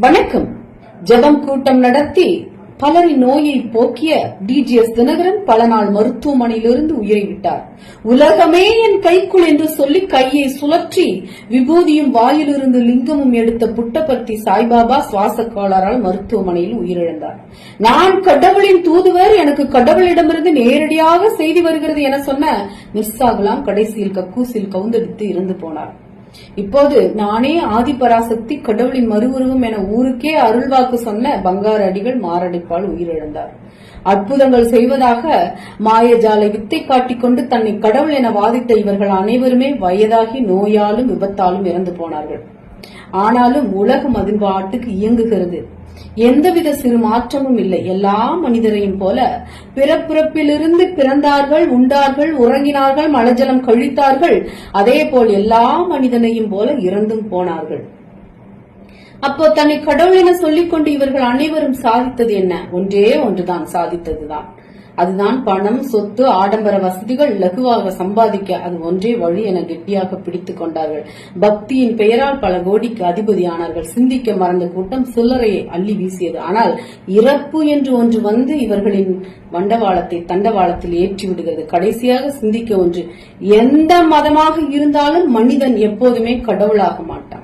வணக்கம். ஜெபம் கூட்டம் நடத்தி பலரின் நோயை போக்கிய டிஜிஎஸ் தினகரன் பல நாள் மருத்துவமனையிலிருந்து உயிரை விட்டார் உலகமே என் கைக்குள் என்று சொல்லி கையை சுழற்றி விபூதியும் வாயிலிருந்து லிங்கமும் எடுத்த புட்டபர்த்தி சாய்பாபா சுவாச கோளாறால் மருத்துவமனையில் உயிரிழந்தார். நான் கடவுளின் தூதுவர் எனக்கு கடவுளிடமிருந்து நேரடியாக செய்தி வருகிறது என சொன்ன மிர்சாகுலாம் கடைசியில் கக்கூசில் கவுந்தெடுத்து இறந்து போனார். இப்போது நானே ஆதிபராசக்தி கடவுளின் மறுவுருவம் என ஊருக்கே அருள்வாக்கு சொன்ன பங்கார அடிகள் மாரடைப்பால் உயிரிழந்தார். அற்புதங்கள் செய்வதாக மாயஜாலை வித்தை காட்டிக்கொண்டு தன்னை கடவுள் என வாதித்த இவர்கள் அனைவருமே வயதாகி நோயாலும் விபத்தாலும் இறந்து போனார்கள். ஆனாலும் உலகம் அது பாட்டுக்கு இயங்குகிறது. எந்தவித சிறு மாற்றமும் இல்லை. எல்லா மனிதரையும் போல பிறப்பிறப்பிலிருந்து பிறந்தார்கள் உண்டார்கள் உறங்கினார்கள் மலஜலம் கழித்தார்கள். அதே போல் எல்லா மனிதனையும் போல இறந்தும் போனார்கள். அப்போ தன்னை கடவுள் என சொல்லிக்கொண்டு இவர்கள் அனைவரும் சாதித்தது என்ன? ஒன்றே ஒன்றுதான். சாதித்ததுதான். அதுதான் பணம் சொத்து ஆடம்பர வசதிகள் லகுவாக சம்பாதிக்க அது ஒன்றே வழி என கெட்டியாக பிடித்துக் கொண்டார்கள். பக்தியின் பெயரால் பல கோடிக்கு அதிபதியானார்கள். சிந்திக்க மறந்த கூட்டம் சில்லறையை அள்ளி வீசியது. ஆனால் இறப்பு என்று ஒன்று வந்து இவர்களின் வண்டவாளத்தை தண்டவாளத்தில் ஏற்றி விடுகிறது. கடைசியாக சிந்திக்க ஒன்று எந்த மதமாக இருந்தாலும் மனிதன் எப்போதுமே கடவுளாக மாட்டான்.